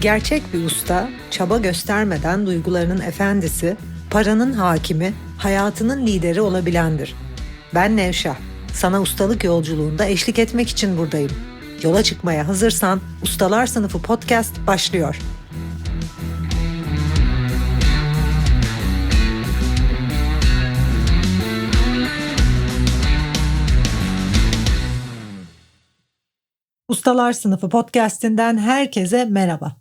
Gerçek bir usta, çaba göstermeden duygularının efendisi, paranın hakimi, hayatının lideri olabilendir. Ben Nevşah. Sana ustalık yolculuğunda eşlik etmek için buradayım. Yola çıkmaya hazırsan Ustalar Sınıfı podcast başlıyor. Ustalar Sınıfı podcast'inden herkese merhaba.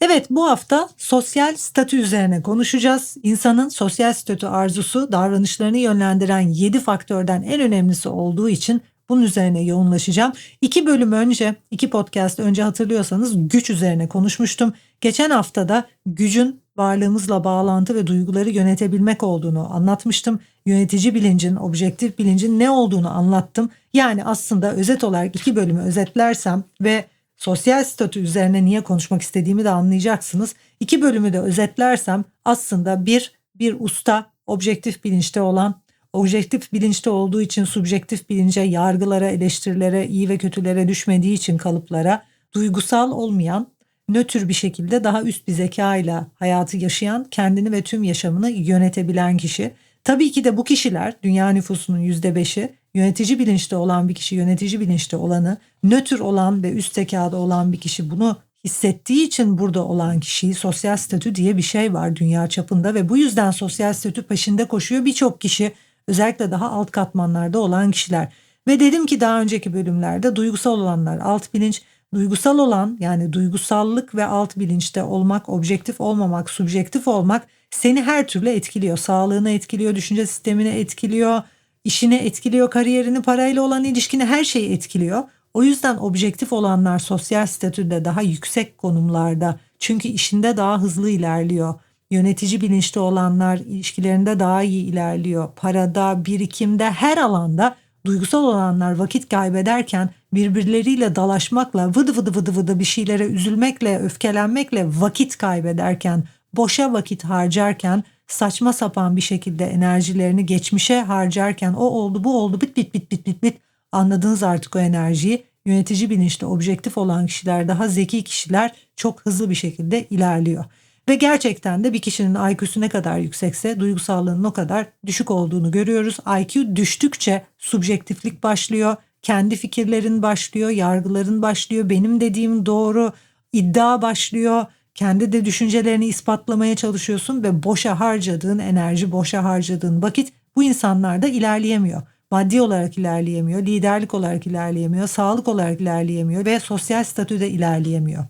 Evet bu hafta sosyal statü üzerine konuşacağız. İnsanın sosyal statü arzusu davranışlarını yönlendiren 7 faktörden en önemlisi olduğu için bunun üzerine yoğunlaşacağım. İki bölüm önce, iki podcast önce hatırlıyorsanız güç üzerine konuşmuştum. Geçen haftada gücün varlığımızla bağlantı ve duyguları yönetebilmek olduğunu anlatmıştım. Yönetici bilincin, objektif bilincin ne olduğunu anlattım. Yani aslında özet olarak iki bölümü özetlersem ve sosyal statü üzerine niye konuşmak istediğimi de anlayacaksınız. İki bölümü de özetlersem aslında bir, bir usta objektif bilinçte olan, objektif bilinçte olduğu için subjektif bilince, yargılara, eleştirilere, iyi ve kötülere düşmediği için kalıplara, duygusal olmayan, nötr bir şekilde daha üst bir zeka ile hayatı yaşayan, kendini ve tüm yaşamını yönetebilen kişi. Tabii ki de bu kişiler dünya nüfusunun %5'i yönetici bilinçte olan bir kişi yönetici bilinçte olanı, nötr olan ve üst zekada olan bir kişi bunu hissettiği için burada olan kişiyi sosyal statü diye bir şey var dünya çapında ve bu yüzden sosyal statü peşinde koşuyor birçok kişi özellikle daha alt katmanlarda olan kişiler. Ve dedim ki daha önceki bölümlerde duygusal olanlar alt bilinç, duygusal olan yani duygusallık ve alt bilinçte olmak, objektif olmamak, subjektif olmak seni her türlü etkiliyor. Sağlığını etkiliyor, düşünce sistemini etkiliyor, işini etkiliyor, kariyerini, parayla olan ilişkini her şeyi etkiliyor. O yüzden objektif olanlar sosyal statüde daha yüksek konumlarda. Çünkü işinde daha hızlı ilerliyor. Yönetici bilinçli olanlar ilişkilerinde daha iyi ilerliyor. Parada, birikimde, her alanda duygusal olanlar vakit kaybederken birbirleriyle dalaşmakla, vıdı vıdı vıdı vıdı bir şeylere üzülmekle, öfkelenmekle vakit kaybederken, boşa vakit harcarken saçma sapan bir şekilde enerjilerini geçmişe harcarken o oldu bu oldu bit bit bit bit bit bit anladınız artık o enerjiyi. Yönetici bilinçli objektif olan kişiler daha zeki kişiler çok hızlı bir şekilde ilerliyor. Ve gerçekten de bir kişinin IQ'su ne kadar yüksekse duygusallığının o kadar düşük olduğunu görüyoruz. IQ düştükçe subjektiflik başlıyor, kendi fikirlerin başlıyor, yargıların başlıyor, benim dediğim doğru, iddia başlıyor kendi de düşüncelerini ispatlamaya çalışıyorsun ve boşa harcadığın enerji, boşa harcadığın vakit bu insanlar da ilerleyemiyor. Maddi olarak ilerleyemiyor, liderlik olarak ilerleyemiyor, sağlık olarak ilerleyemiyor ve sosyal statüde ilerleyemiyor.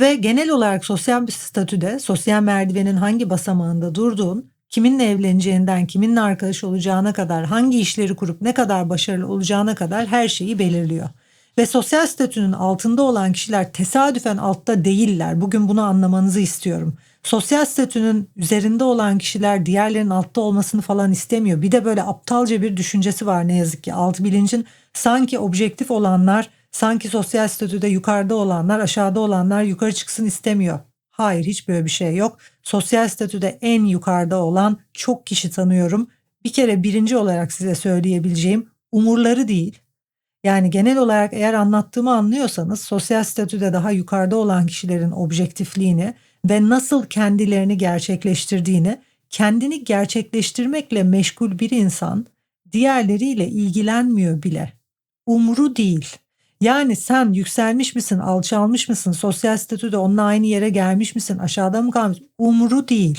Ve genel olarak sosyal bir statüde, sosyal merdivenin hangi basamağında durduğun, kiminle evleneceğinden, kiminle arkadaş olacağına kadar, hangi işleri kurup ne kadar başarılı olacağına kadar her şeyi belirliyor. Ve sosyal statünün altında olan kişiler tesadüfen altta değiller. Bugün bunu anlamanızı istiyorum. Sosyal statünün üzerinde olan kişiler diğerlerinin altta olmasını falan istemiyor. Bir de böyle aptalca bir düşüncesi var ne yazık ki. Alt bilincin sanki objektif olanlar, sanki sosyal statüde yukarıda olanlar, aşağıda olanlar yukarı çıksın istemiyor. Hayır hiç böyle bir şey yok. Sosyal statüde en yukarıda olan çok kişi tanıyorum. Bir kere birinci olarak size söyleyebileceğim umurları değil, yani genel olarak eğer anlattığımı anlıyorsanız sosyal statüde daha yukarıda olan kişilerin objektifliğini ve nasıl kendilerini gerçekleştirdiğini, kendini gerçekleştirmekle meşgul bir insan diğerleriyle ilgilenmiyor bile. Umru değil. Yani sen yükselmiş misin, alçalmış mısın, sosyal statüde onunla aynı yere gelmiş misin, aşağıda mı kalmış? Umru değil.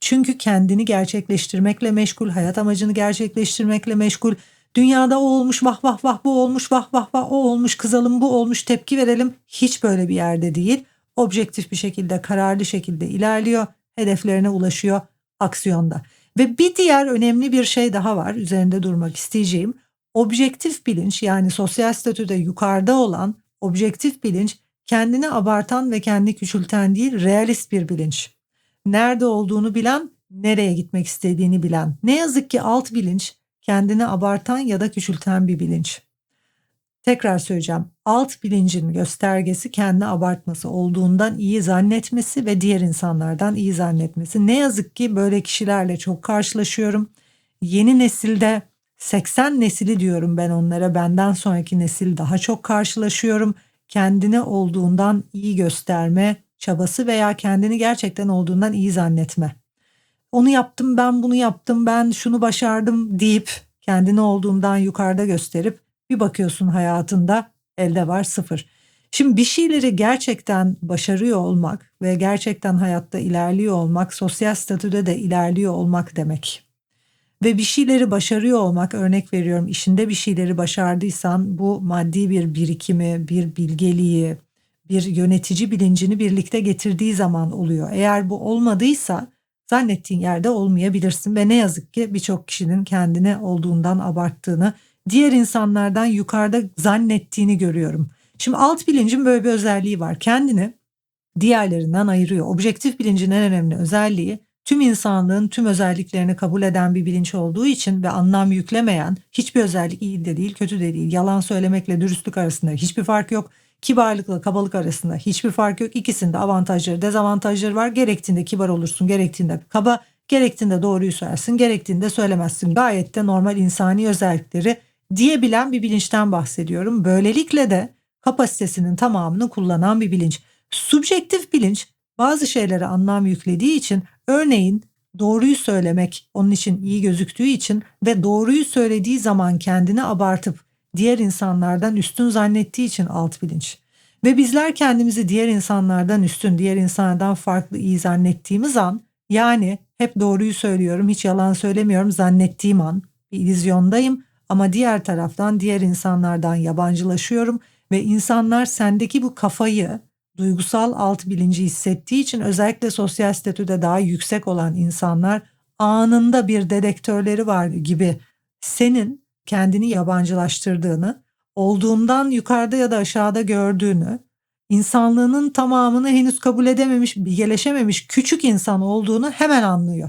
Çünkü kendini gerçekleştirmekle meşgul, hayat amacını gerçekleştirmekle meşgul, Dünyada o olmuş vah vah vah bu olmuş vah vah vah o olmuş kızalım bu olmuş tepki verelim. Hiç böyle bir yerde değil. Objektif bir şekilde kararlı şekilde ilerliyor. Hedeflerine ulaşıyor aksiyonda. Ve bir diğer önemli bir şey daha var üzerinde durmak isteyeceğim. Objektif bilinç yani sosyal statüde yukarıda olan objektif bilinç kendini abartan ve kendi küçülten değil realist bir bilinç. Nerede olduğunu bilen, nereye gitmek istediğini bilen. Ne yazık ki alt bilinç kendini abartan ya da küçülten bir bilinç. Tekrar söyleyeceğim. Alt bilincin göstergesi kendi abartması olduğundan iyi zannetmesi ve diğer insanlardan iyi zannetmesi. Ne yazık ki böyle kişilerle çok karşılaşıyorum. Yeni nesilde 80 nesili diyorum ben onlara. Benden sonraki nesil daha çok karşılaşıyorum. Kendini olduğundan iyi gösterme çabası veya kendini gerçekten olduğundan iyi zannetme. Onu yaptım ben bunu yaptım ben şunu başardım deyip kendini olduğundan yukarıda gösterip bir bakıyorsun hayatında elde var sıfır. Şimdi bir şeyleri gerçekten başarıyor olmak ve gerçekten hayatta ilerliyor olmak sosyal statüde de ilerliyor olmak demek. Ve bir şeyleri başarıyor olmak örnek veriyorum işinde bir şeyleri başardıysan bu maddi bir birikimi, bir bilgeliği, bir yönetici bilincini birlikte getirdiği zaman oluyor. Eğer bu olmadıysa zannettiğin yerde olmayabilirsin ve ne yazık ki birçok kişinin kendini olduğundan abarttığını, diğer insanlardan yukarıda zannettiğini görüyorum. Şimdi alt bilincin böyle bir özelliği var. Kendini diğerlerinden ayırıyor. Objektif bilincin en önemli özelliği tüm insanlığın tüm özelliklerini kabul eden bir bilinç olduğu için ve anlam yüklemeyen hiçbir özellik iyi de değil kötü de değil. Yalan söylemekle dürüstlük arasında hiçbir fark yok. Kibarlıkla kabalık arasında hiçbir fark yok. İkisinde avantajları dezavantajları var. Gerektiğinde kibar olursun gerektiğinde kaba gerektiğinde doğruyu söylersin gerektiğinde söylemezsin. Gayet de normal insani özellikleri diyebilen bir bilinçten bahsediyorum. Böylelikle de kapasitesinin tamamını kullanan bir bilinç. Subjektif bilinç bazı şeylere anlam yüklediği için örneğin doğruyu söylemek onun için iyi gözüktüğü için ve doğruyu söylediği zaman kendini abartıp diğer insanlardan üstün zannettiği için alt bilinç. Ve bizler kendimizi diğer insanlardan üstün, diğer insanlardan farklı iyi zannettiğimiz an yani hep doğruyu söylüyorum, hiç yalan söylemiyorum zannettiğim an bir illüzyondayım ama diğer taraftan diğer insanlardan yabancılaşıyorum ve insanlar sendeki bu kafayı duygusal alt bilinci hissettiği için özellikle sosyal statüde daha yüksek olan insanlar anında bir dedektörleri var gibi senin kendini yabancılaştırdığını, olduğundan yukarıda ya da aşağıda gördüğünü, insanlığının tamamını henüz kabul edememiş, bilgeleşememiş küçük insan olduğunu hemen anlıyor.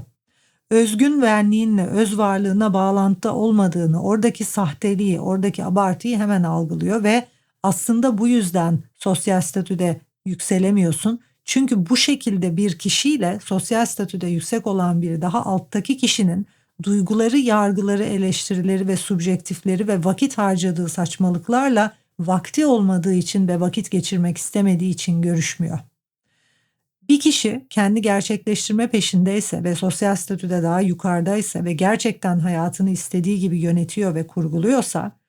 Özgün benliğinle, öz varlığına bağlantıda olmadığını, oradaki sahteliği, oradaki abartıyı hemen algılıyor ve aslında bu yüzden sosyal statüde yükselemiyorsun. Çünkü bu şekilde bir kişiyle sosyal statüde yüksek olan biri daha alttaki kişinin duyguları, yargıları, eleştirileri ve subjektifleri ve vakit harcadığı saçmalıklarla vakti olmadığı için ve vakit geçirmek istemediği için görüşmüyor. Bir kişi kendi gerçekleştirme peşindeyse ve sosyal statüde daha yukarıdaysa ve gerçekten hayatını istediği gibi yönetiyor ve kurguluyorsa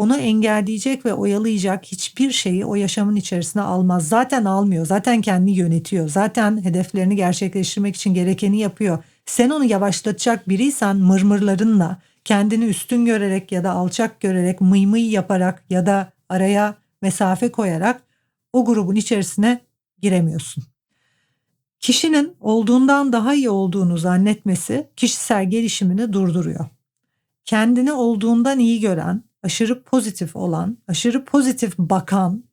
onu engelleyecek ve oyalayacak hiçbir şeyi o yaşamın içerisine almaz. Zaten almıyor. Zaten kendini yönetiyor. Zaten hedeflerini gerçekleştirmek için gerekeni yapıyor. Sen onu yavaşlatacak biriysen mırmırlarınla kendini üstün görerek ya da alçak görerek mıy mıy yaparak ya da araya mesafe koyarak o grubun içerisine giremiyorsun. Kişinin olduğundan daha iyi olduğunu zannetmesi kişisel gelişimini durduruyor. Kendini olduğundan iyi gören, aşırı pozitif olan, aşırı pozitif bakan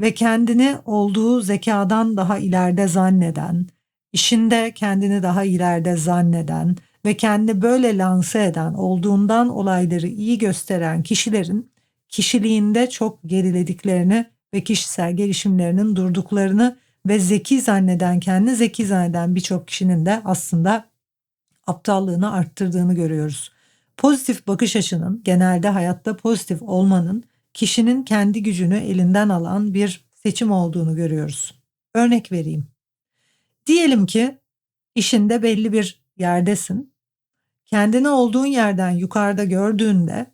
ve kendini olduğu zekadan daha ileride zanneden, işinde kendini daha ileride zanneden ve kendi böyle lanse eden, olduğundan olayları iyi gösteren kişilerin kişiliğinde çok gerilediklerini ve kişisel gelişimlerinin durduklarını ve zeki zanneden, kendi zeki zanneden birçok kişinin de aslında aptallığını arttırdığını görüyoruz. Pozitif bakış açının genelde hayatta pozitif olmanın kişinin kendi gücünü elinden alan bir seçim olduğunu görüyoruz. Örnek vereyim. Diyelim ki işinde belli bir yerdesin. Kendini olduğun yerden yukarıda gördüğünde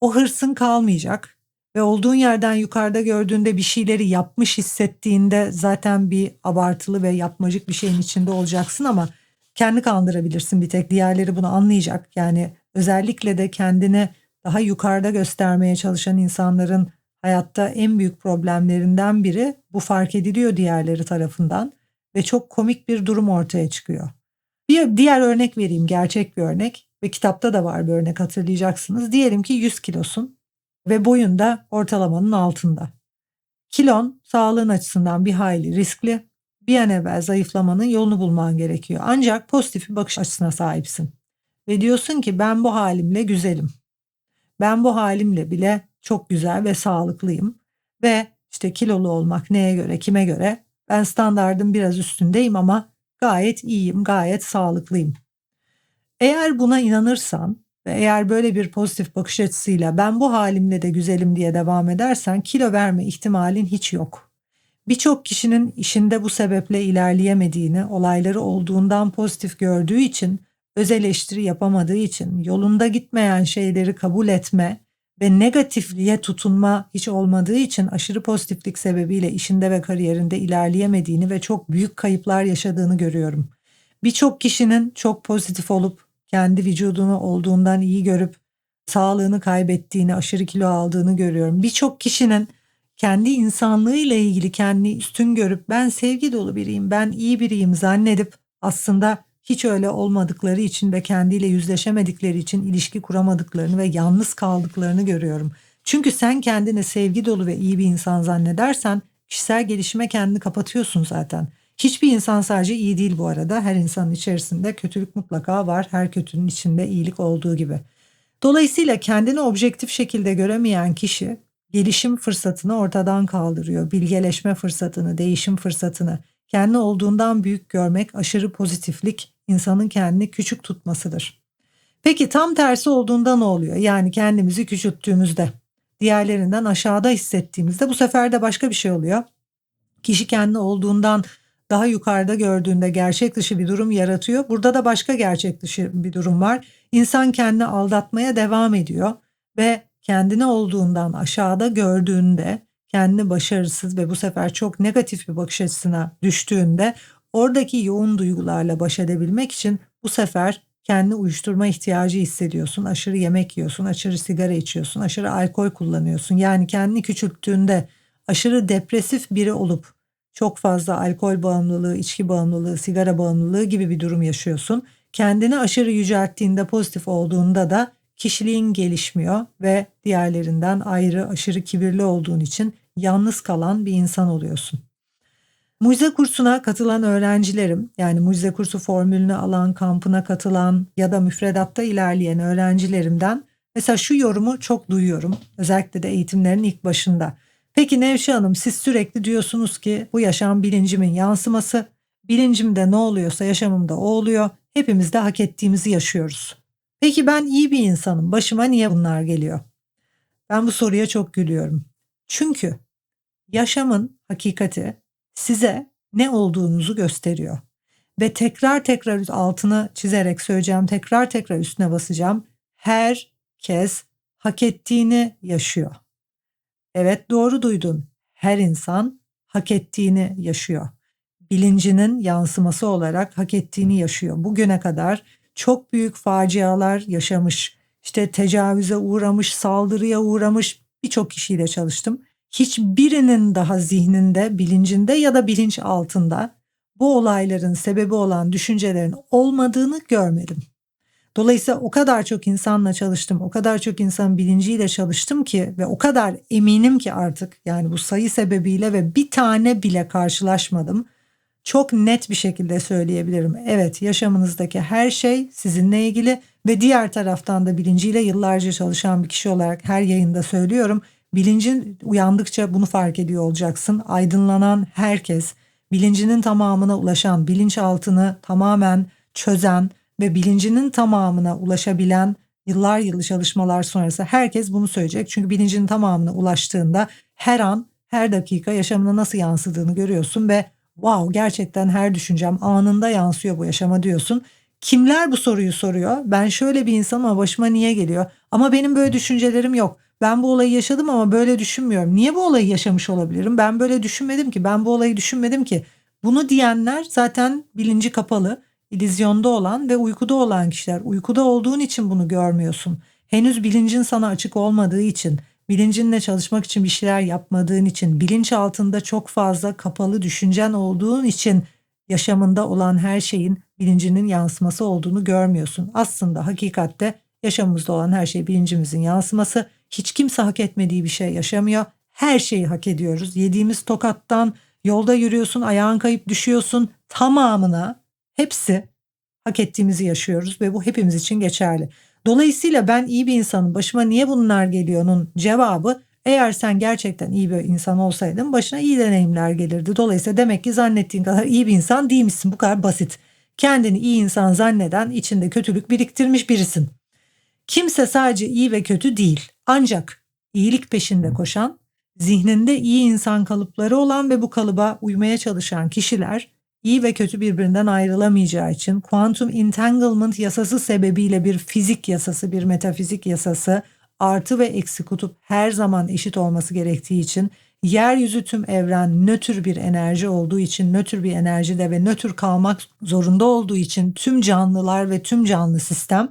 o hırsın kalmayacak ve olduğun yerden yukarıda gördüğünde bir şeyleri yapmış hissettiğinde zaten bir abartılı ve yapmacık bir şeyin içinde olacaksın ama kendi kandırabilirsin bir tek diğerleri bunu anlayacak. Yani özellikle de kendini daha yukarıda göstermeye çalışan insanların hayatta en büyük problemlerinden biri bu fark ediliyor diğerleri tarafından ve çok komik bir durum ortaya çıkıyor. Bir diğer örnek vereyim, gerçek bir örnek ve kitapta da var bir örnek hatırlayacaksınız. Diyelim ki 100 kilosun ve boyun da ortalamanın altında. Kilon sağlığın açısından bir hayli riskli. Bir an evvel zayıflamanın yolunu bulman gerekiyor. Ancak pozitif bir bakış açısına sahipsin. Ve diyorsun ki ben bu halimle güzelim. Ben bu halimle bile çok güzel ve sağlıklıyım ve işte kilolu olmak neye göre, kime göre ben standardın biraz üstündeyim ama gayet iyiyim, gayet sağlıklıyım. Eğer buna inanırsan ve eğer böyle bir pozitif bakış açısıyla ben bu halimle de güzelim diye devam edersen kilo verme ihtimalin hiç yok. Birçok kişinin işinde bu sebeple ilerleyemediğini, olayları olduğundan pozitif gördüğü için, öz eleştiri yapamadığı için, yolunda gitmeyen şeyleri kabul etme ve negatifliğe tutunma hiç olmadığı için aşırı pozitiflik sebebiyle işinde ve kariyerinde ilerleyemediğini ve çok büyük kayıplar yaşadığını görüyorum. Birçok kişinin çok pozitif olup kendi vücudunu olduğundan iyi görüp sağlığını kaybettiğini, aşırı kilo aldığını görüyorum. Birçok kişinin kendi insanlığı ile ilgili kendini üstün görüp ben sevgi dolu biriyim, ben iyi biriyim zannedip aslında hiç öyle olmadıkları için ve kendiyle yüzleşemedikleri için ilişki kuramadıklarını ve yalnız kaldıklarını görüyorum. Çünkü sen kendini sevgi dolu ve iyi bir insan zannedersen kişisel gelişime kendini kapatıyorsun zaten. Hiçbir insan sadece iyi değil bu arada. Her insanın içerisinde kötülük mutlaka var. Her kötünün içinde iyilik olduğu gibi. Dolayısıyla kendini objektif şekilde göremeyen kişi gelişim fırsatını ortadan kaldırıyor. Bilgeleşme fırsatını, değişim fırsatını. Kendi olduğundan büyük görmek aşırı pozitiflik insanın kendini küçük tutmasıdır. Peki tam tersi olduğunda ne oluyor? Yani kendimizi küçülttüğümüzde, diğerlerinden aşağıda hissettiğimizde bu sefer de başka bir şey oluyor. Kişi kendi olduğundan daha yukarıda gördüğünde gerçek dışı bir durum yaratıyor. Burada da başka gerçek dışı bir durum var. İnsan kendini aldatmaya devam ediyor ve kendini olduğundan aşağıda gördüğünde kendini başarısız ve bu sefer çok negatif bir bakış açısına düştüğünde oradaki yoğun duygularla baş edebilmek için bu sefer kendi uyuşturma ihtiyacı hissediyorsun. Aşırı yemek yiyorsun, aşırı sigara içiyorsun, aşırı alkol kullanıyorsun. Yani kendini küçülttüğünde aşırı depresif biri olup çok fazla alkol bağımlılığı, içki bağımlılığı, sigara bağımlılığı gibi bir durum yaşıyorsun. Kendini aşırı yücelttiğinde pozitif olduğunda da kişiliğin gelişmiyor ve diğerlerinden ayrı aşırı kibirli olduğun için yalnız kalan bir insan oluyorsun. Mucize kursuna katılan öğrencilerim yani mucize kursu formülünü alan, kampına katılan ya da müfredatta ilerleyen öğrencilerimden mesela şu yorumu çok duyuyorum. Özellikle de eğitimlerin ilk başında. Peki Nevşe Hanım siz sürekli diyorsunuz ki bu yaşam bilincimin yansıması. Bilincimde ne oluyorsa yaşamımda o oluyor. Hepimiz de hak ettiğimizi yaşıyoruz. Peki ben iyi bir insanım. Başıma niye bunlar geliyor? Ben bu soruya çok gülüyorum. Çünkü yaşamın hakikati size ne olduğunuzu gösteriyor. Ve tekrar tekrar altını çizerek söyleyeceğim, tekrar tekrar üstüne basacağım. Herkes hak ettiğini yaşıyor. Evet doğru duydun. Her insan hak ettiğini yaşıyor. Bilincinin yansıması olarak hak ettiğini yaşıyor. Bugüne kadar çok büyük facialar yaşamış, işte tecavüze uğramış, saldırıya uğramış birçok kişiyle çalıştım. Hiçbirinin daha zihninde, bilincinde ya da bilinç altında bu olayların sebebi olan düşüncelerin olmadığını görmedim. Dolayısıyla o kadar çok insanla çalıştım, o kadar çok insan bilinciyle çalıştım ki ve o kadar eminim ki artık yani bu sayı sebebiyle ve bir tane bile karşılaşmadım. Çok net bir şekilde söyleyebilirim. Evet yaşamınızdaki her şey sizinle ilgili ve diğer taraftan da bilinciyle yıllarca çalışan bir kişi olarak her yayında söylüyorum. Bilincin uyandıkça bunu fark ediyor olacaksın. Aydınlanan herkes, bilincinin tamamına ulaşan, bilinçaltını tamamen çözen, ve bilincinin tamamına ulaşabilen yıllar yılı çalışmalar sonrası herkes bunu söyleyecek. Çünkü bilincinin tamamına ulaştığında her an her dakika yaşamına nasıl yansıdığını görüyorsun ve wow gerçekten her düşüncem anında yansıyor bu yaşama diyorsun. Kimler bu soruyu soruyor? Ben şöyle bir insanım ama başıma niye geliyor? Ama benim böyle düşüncelerim yok. Ben bu olayı yaşadım ama böyle düşünmüyorum. Niye bu olayı yaşamış olabilirim? Ben böyle düşünmedim ki. Ben bu olayı düşünmedim ki. Bunu diyenler zaten bilinci kapalı ilizyonda olan ve uykuda olan kişiler. Uykuda olduğun için bunu görmüyorsun. Henüz bilincin sana açık olmadığı için, bilincinle çalışmak için bir şeyler yapmadığın için, bilinç altında çok fazla kapalı düşüncen olduğun için yaşamında olan her şeyin bilincinin yansıması olduğunu görmüyorsun. Aslında hakikatte yaşamımızda olan her şey bilincimizin yansıması. Hiç kimse hak etmediği bir şey yaşamıyor. Her şeyi hak ediyoruz. Yediğimiz tokattan yolda yürüyorsun, ayağın kayıp düşüyorsun tamamına Hepsi hak ettiğimizi yaşıyoruz ve bu hepimiz için geçerli. Dolayısıyla ben iyi bir insanım başıma niye bunlar geliyor'nun cevabı eğer sen gerçekten iyi bir insan olsaydın başına iyi deneyimler gelirdi. Dolayısıyla demek ki zannettiğin kadar iyi bir insan değilmişsin. Bu kadar basit. Kendini iyi insan zanneden içinde kötülük biriktirmiş birisin. Kimse sadece iyi ve kötü değil. Ancak iyilik peşinde koşan, zihninde iyi insan kalıpları olan ve bu kalıba uymaya çalışan kişiler iyi ve kötü birbirinden ayrılamayacağı için quantum entanglement yasası sebebiyle bir fizik yasası, bir metafizik yasası artı ve eksi kutup her zaman eşit olması gerektiği için yeryüzü tüm evren nötr bir enerji olduğu için nötr bir enerjide ve nötr kalmak zorunda olduğu için tüm canlılar ve tüm canlı sistem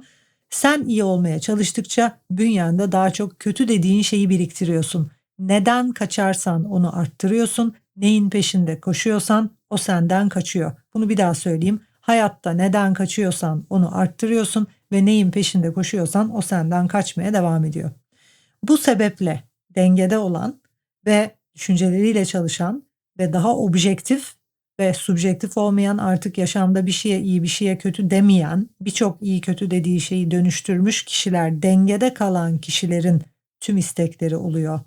sen iyi olmaya çalıştıkça bünyende daha çok kötü dediğin şeyi biriktiriyorsun. Neden kaçarsan onu arttırıyorsun. Neyin peşinde koşuyorsan o senden kaçıyor. Bunu bir daha söyleyeyim. Hayatta neden kaçıyorsan onu arttırıyorsun ve neyin peşinde koşuyorsan o senden kaçmaya devam ediyor. Bu sebeple dengede olan ve düşünceleriyle çalışan ve daha objektif ve subjektif olmayan artık yaşamda bir şeye iyi bir şeye kötü demeyen birçok iyi kötü dediği şeyi dönüştürmüş kişiler dengede kalan kişilerin tüm istekleri oluyor.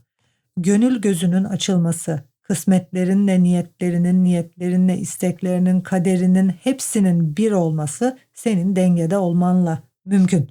Gönül gözünün açılması, kısmetlerinle niyetlerinin, niyetlerinle isteklerinin, kaderinin hepsinin bir olması senin dengede olmanla mümkün.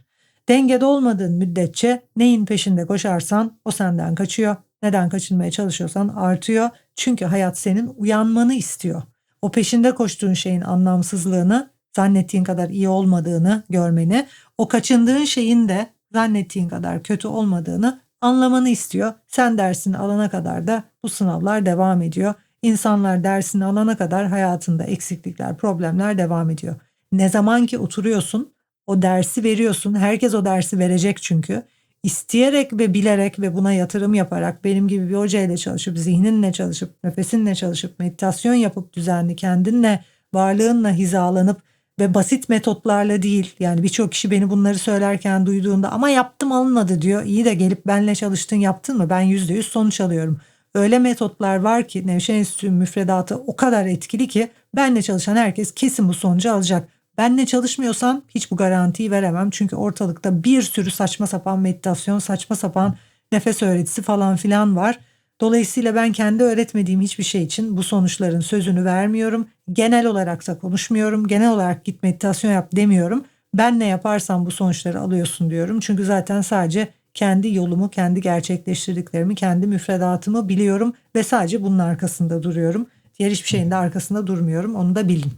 Dengede olmadığın müddetçe neyin peşinde koşarsan o senden kaçıyor. Neden kaçınmaya çalışıyorsan artıyor. Çünkü hayat senin uyanmanı istiyor. O peşinde koştuğun şeyin anlamsızlığını, zannettiğin kadar iyi olmadığını görmeni, o kaçındığın şeyin de zannettiğin kadar kötü olmadığını anlamanı istiyor. Sen dersini alana kadar da bu sınavlar devam ediyor. İnsanlar dersini alana kadar hayatında eksiklikler, problemler devam ediyor. Ne zaman ki oturuyorsun, o dersi veriyorsun. Herkes o dersi verecek çünkü. İsteyerek ve bilerek ve buna yatırım yaparak benim gibi bir hocayla çalışıp, zihninle çalışıp, nefesinle çalışıp, meditasyon yapıp düzenli kendinle, varlığınla hizalanıp ve basit metotlarla değil yani birçok kişi beni bunları söylerken duyduğunda ama yaptım alınmadı diyor. İyi de gelip benle çalıştın yaptın mı ben yüzde yüz sonuç alıyorum. Öyle metotlar var ki Nevşehir Enstitüsü müfredatı o kadar etkili ki benle çalışan herkes kesin bu sonucu alacak. Benle çalışmıyorsan hiç bu garantiyi veremem. Çünkü ortalıkta bir sürü saçma sapan meditasyon, saçma sapan nefes öğretisi falan filan var. Dolayısıyla ben kendi öğretmediğim hiçbir şey için bu sonuçların sözünü vermiyorum. Genel olarak da konuşmuyorum. Genel olarak git meditasyon yap demiyorum. Ben ne yaparsam bu sonuçları alıyorsun diyorum. Çünkü zaten sadece kendi yolumu, kendi gerçekleştirdiklerimi, kendi müfredatımı biliyorum ve sadece bunun arkasında duruyorum. Diğer hiçbir şeyin de arkasında durmuyorum. Onu da bilin.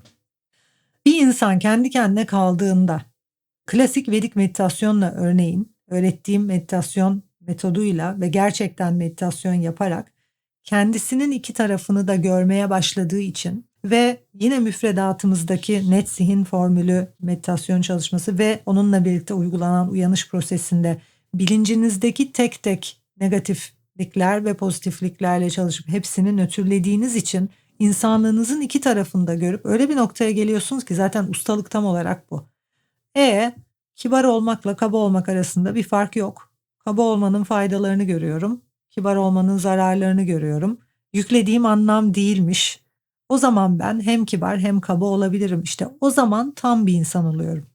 Bir insan kendi kendine kaldığında klasik Vedik meditasyonla örneğin öğrettiğim meditasyon metoduyla ve gerçekten meditasyon yaparak kendisinin iki tarafını da görmeye başladığı için ve yine müfredatımızdaki net zihin formülü meditasyon çalışması ve onunla birlikte uygulanan uyanış prosesinde bilincinizdeki tek tek negatiflikler ve pozitifliklerle çalışıp hepsini nötrlediğiniz için insanlığınızın iki tarafında görüp öyle bir noktaya geliyorsunuz ki zaten ustalık tam olarak bu. E kibar olmakla kaba olmak arasında bir fark yok. Kaba olmanın faydalarını görüyorum. Kibar olmanın zararlarını görüyorum. Yüklediğim anlam değilmiş. O zaman ben hem kibar hem kaba olabilirim. İşte o zaman tam bir insan oluyorum.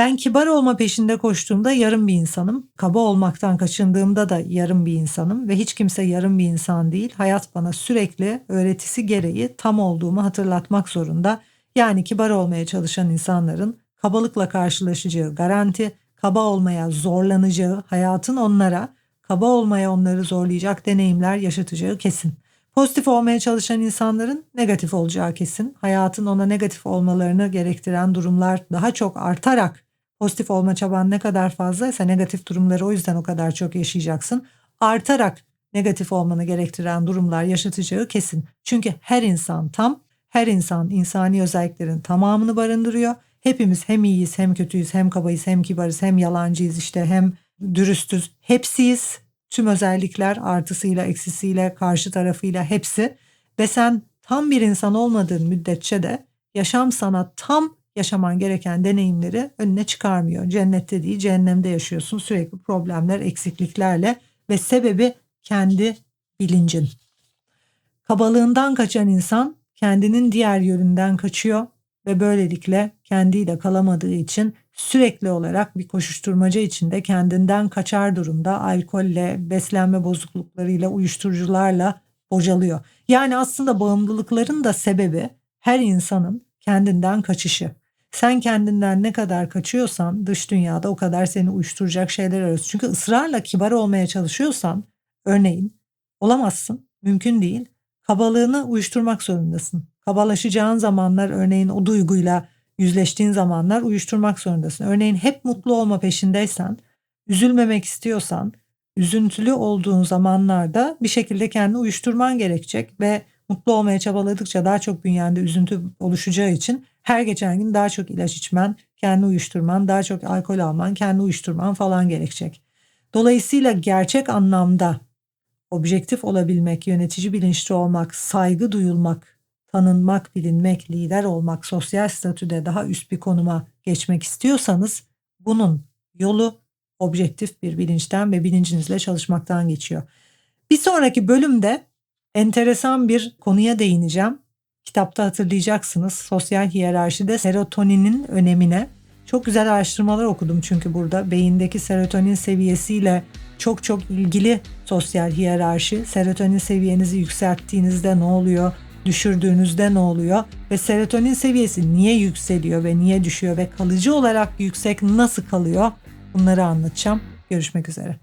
Ben kibar olma peşinde koştuğumda yarım bir insanım. Kaba olmaktan kaçındığımda da yarım bir insanım ve hiç kimse yarım bir insan değil. Hayat bana sürekli öğretisi gereği tam olduğumu hatırlatmak zorunda. Yani kibar olmaya çalışan insanların kabalıkla karşılaşacağı garanti, kaba olmaya zorlanacağı, hayatın onlara kaba olmaya onları zorlayacak deneyimler yaşatacağı kesin. Pozitif olmaya çalışan insanların negatif olacağı kesin. Hayatın ona negatif olmalarını gerektiren durumlar daha çok artarak pozitif olma çaban ne kadar fazlaysa negatif durumları o yüzden o kadar çok yaşayacaksın. Artarak negatif olmanı gerektiren durumlar yaşatacağı kesin. Çünkü her insan tam, her insan insani özelliklerin tamamını barındırıyor. Hepimiz hem iyiyiz hem kötüyüz hem kabayız hem kibarız hem yalancıyız işte hem dürüstüz. Hepsiyiz. Tüm özellikler artısıyla eksisiyle karşı tarafıyla hepsi ve sen tam bir insan olmadığın müddetçe de yaşam sana tam yaşaman gereken deneyimleri önüne çıkarmıyor. Cennette değil cehennemde yaşıyorsun sürekli problemler eksikliklerle ve sebebi kendi bilincin. Kabalığından kaçan insan kendinin diğer yönünden kaçıyor ve böylelikle kendiyle kalamadığı için sürekli olarak bir koşuşturmaca içinde kendinden kaçar durumda alkolle, beslenme bozukluklarıyla, uyuşturucularla bocalıyor. Yani aslında bağımlılıkların da sebebi her insanın kendinden kaçışı. Sen kendinden ne kadar kaçıyorsan dış dünyada o kadar seni uyuşturacak şeyler arıyorsun. Çünkü ısrarla kibar olmaya çalışıyorsan örneğin olamazsın. Mümkün değil. Kabalığını uyuşturmak zorundasın. Kabalaşacağın zamanlar örneğin o duyguyla yüzleştiğin zamanlar uyuşturmak zorundasın. Örneğin hep mutlu olma peşindeysen, üzülmemek istiyorsan, üzüntülü olduğun zamanlarda bir şekilde kendini uyuşturman gerekecek ve mutlu olmaya çabaladıkça daha çok bünyende üzüntü oluşacağı için her geçen gün daha çok ilaç içmen, kendini uyuşturman, daha çok alkol alman, kendini uyuşturman falan gerekecek. Dolayısıyla gerçek anlamda objektif olabilmek, yönetici bilinçli olmak, saygı duyulmak, tanınmak, bilinmek, lider olmak, sosyal statüde daha üst bir konuma geçmek istiyorsanız bunun yolu objektif bir bilinçten ve bilincinizle çalışmaktan geçiyor. Bir sonraki bölümde enteresan bir konuya değineceğim. Kitapta hatırlayacaksınız sosyal hiyerarşide serotoninin önemine. Çok güzel araştırmalar okudum çünkü burada beyindeki serotonin seviyesiyle çok çok ilgili sosyal hiyerarşi. Serotonin seviyenizi yükselttiğinizde ne oluyor? Düşürdüğünüzde ne oluyor? Ve serotonin seviyesi niye yükseliyor ve niye düşüyor ve kalıcı olarak yüksek nasıl kalıyor? Bunları anlatacağım. Görüşmek üzere.